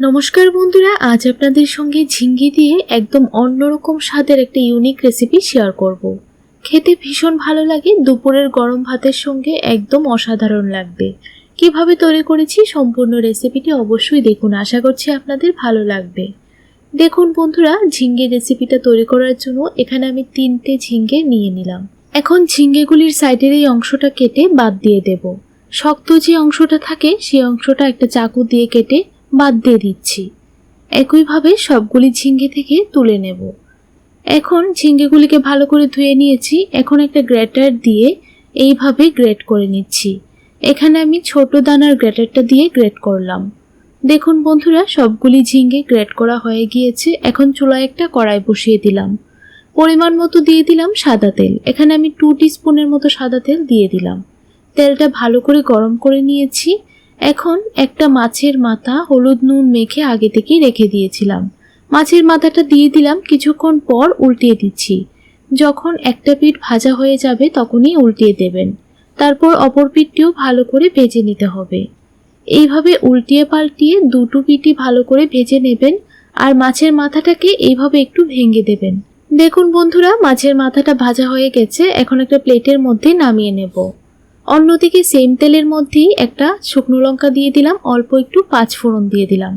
নমস্কার বন্ধুরা, আজ আপনাদের সঙ্গে ঝিঙ্গি দিয়ে একদম অন্যরকম স্বাদের একটা ইউনিক রেসিপি শেয়ার করব। খেতে ভীষণ ভালো লাগে, দুপুরের গরম ভাতের সঙ্গে একদম অসাধারণ লাগবে। কীভাবে তৈরি করেছি সম্পূর্ণ রেসিপিটি অবশ্যই দেখুন, আশা করছি আপনাদের ভালো লাগবে। দেখুন বন্ধুরা, ঝিঙ্গে রেসিপিটা তৈরি করার জন্য এখানে আমি তিনটে ঝিঙ্গে নিয়ে নিলাম। এখন ঝিঙ্গেগুলির সাইডের এই অংশটা কেটে বাদ দিয়ে দেব। শক্ত যে অংশটা থাকে সেই অংশটা একটা চাকু দিয়ে কেটে বাদ দিয়ে দিচ্ছি। একইভাবে সবগুলি ঝিঙ্গে থেকে তুলে নেব। এখন ঝিঙ্গেগুলিকে ভালো করে ধুয়ে নিয়েছি। এখন একটা গ্রেটার দিয়ে এইভাবে গ্রেট করে নিচ্ছি। এখানে আমি ছোট দানার গ্রেটারটা দিয়ে গ্রেট করলাম। দেখুন বন্ধুরা, সবগুলি ঝিঙ্গে গ্রেট করা হয়ে গিয়েছে। এখন চুলায় একটা কড়াই বসিয়ে দিলাম। পরিমাণ মতো দিয়ে দিলাম সাদা তেল। এখানে আমি টু স্পুনের মতো সাদা তেল দিয়ে দিলাম। তেলটা ভালো করে গরম করে নিয়েছি। এখন একটা মাছের মাথা হলুদ নুন মেখে আগে থেকেই রেখে দিয়েছিলাম। মাছের মাথাটা দিয়ে দিলাম, কিছুক্ষণ পর উল্টিয়ে দিচ্ছি। যখন একটা পিঠ ভাজা হয়ে যাবে তখনই উল্টিয়ে দেবেন। তারপর অপর পিঠটিও ভালো করে ভেজে নিতে হবে। এইভাবে উল্টিয়ে পাল্টিয়ে দুটো পিঠই ভালো করে ভেজে নেবেন আর মাছের মাথাটাকে এইভাবে একটু ভেঙে দেবেন। দেখুন বন্ধুরা, মাছের মাথাটা ভাজা হয়ে গেছে, এখন একটা প্লেটের মধ্যে নামিয়ে নেব। অন্যদিকে সেম তেলের মধ্যেই একটা শুকনো লঙ্কা দিয়ে দিলাম, অল্প একটু পাঁচ ফোড়ন দিয়ে দিলাম।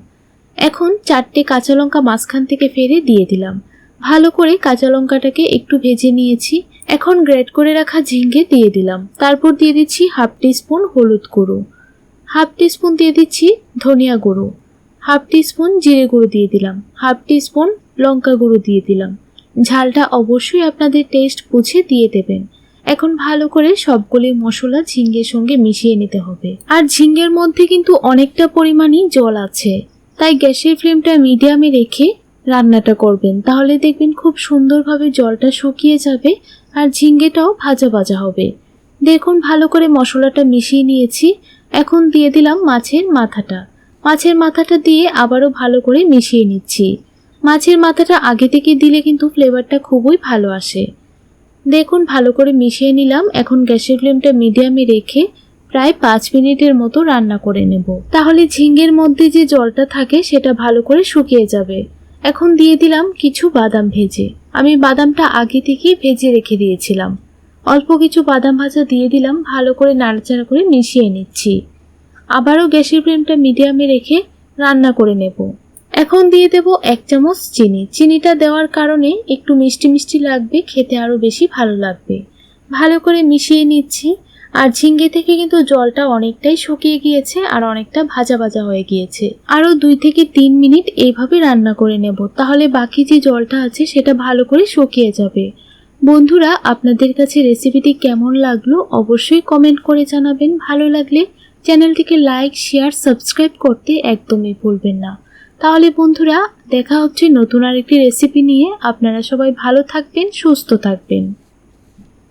এখন চারটে কাঁচা লঙ্কা মাঝখান থেকে ফেরে দিয়ে দিলাম। ভালো করে কাঁচা লঙ্কাটাকে একটু ভেজে নিয়েছি। এখন গ্রেট করে রাখা ঝিঙ্গে দিয়ে দিলাম। তারপর দিয়ে দিচ্ছি হাফ স্পুন হলুদ গুঁড়ো। হাফ স্পুন দিয়ে দিচ্ছি ধনিয়া গুঁড়ো। হাফ স্পুন জিরে গুঁড়ো দিয়ে দিলাম। হাফ স্পুন লঙ্কা গুঁড়ো দিয়ে দিলাম। ঝালটা অবশ্যই আপনাদের টেস্ট বুঝে দিয়ে দেবেন। এখন ভালো করে সবগুলি মশলা ঝিঙ্গের সঙ্গে মিশিয়ে নিতে হবে। আর ঝিঙ্গের মধ্যে কিন্তু অনেকটা পরিমাণই জল আছে। তাই গ্যাসের ফ্লেমটা মিডিয়ামে রেখে রান্নাটা করবেন। তাহলে দেখবেন খুব সুন্দরভাবে জলটা শুকিয়ে যাবে আর ঝিঙ্গেটাও ভাজা ভাজা হবে। দেখুন, ভালো করে মশলাটা মিশিয়ে নিয়েছি। এখন দিয়ে দিলাম মাছের মাথাটা। মাছের মাথাটা দিয়ে আবারও ভালো করে মিশিয়ে নিচ্ছি। মাছের মাথাটা আগে থেকে দিলে কিন্তু ফ্লেভারটা খুবই ভালো আসে। দেখুন, ভালো করে মিশিয়ে নিলাম। এখন গ্যাসের ফ্লেমটা মিডিয়ামে রেখে প্রায় পাঁচ মিনিটের মতো রান্না করে নেব। তাহলে ঝিঙ্গের মধ্যে যে জলটা থাকে, সেটা ভালো করে শুকিয়ে যাবে। এখন দিয়ে দিলাম কিছু বাদাম ভেজে। আমি বাদামটা আগে থেকেই ভেজে রেখে দিয়েছিলাম। অল্প কিছু বাদাম ভাজা দিয়ে দিলাম, ভালো করে নাড়াচাড়া করে মিশিয়ে নিচ্ছি। আবারও গ্যাসের ফ্লেমটা মিডিয়ামে রেখে রান্না করে নেব। এখন দিয়ে দেব এক চামচ চিনি। চিনিটা দেওয়ার কারণে একটু মিষ্টি মিষ্টি লাগবে, খেতে আরও বেশি ভালো লাগবে। ভালো করে মিশিয়ে নিচ্ছি। আর ঝিঙ্গে থেকে কিন্তু জলটা অনেকটাই শুকিয়ে গিয়েছে আর অনেকটা ভাজা ভাজা হয়ে গিয়েছে। আরও দুই থেকে তিন মিনিট এইভাবে রান্না করে নেব। তাহলে বাকি যে জলটা আছে সেটা ভালো করে শুকিয়ে যাবে। বন্ধুরা, আপনাদের কাছে রেসিপিটি কেমন লাগল অবশ্যই কমেন্ট করে জানাবেন। ভালো লাগলে চ্যানেলটিকে লাইক, শেয়ার, সাবস্ক্রাইব করতে একদমই ভুলবেন না। তাহলে বন্ধুরা দেখা হচ্ছে নতুন আরেকটি রেসিপি নিয়ে। আপনারা সবাই ভালো থাকবেন সুস্থ থাকবেন।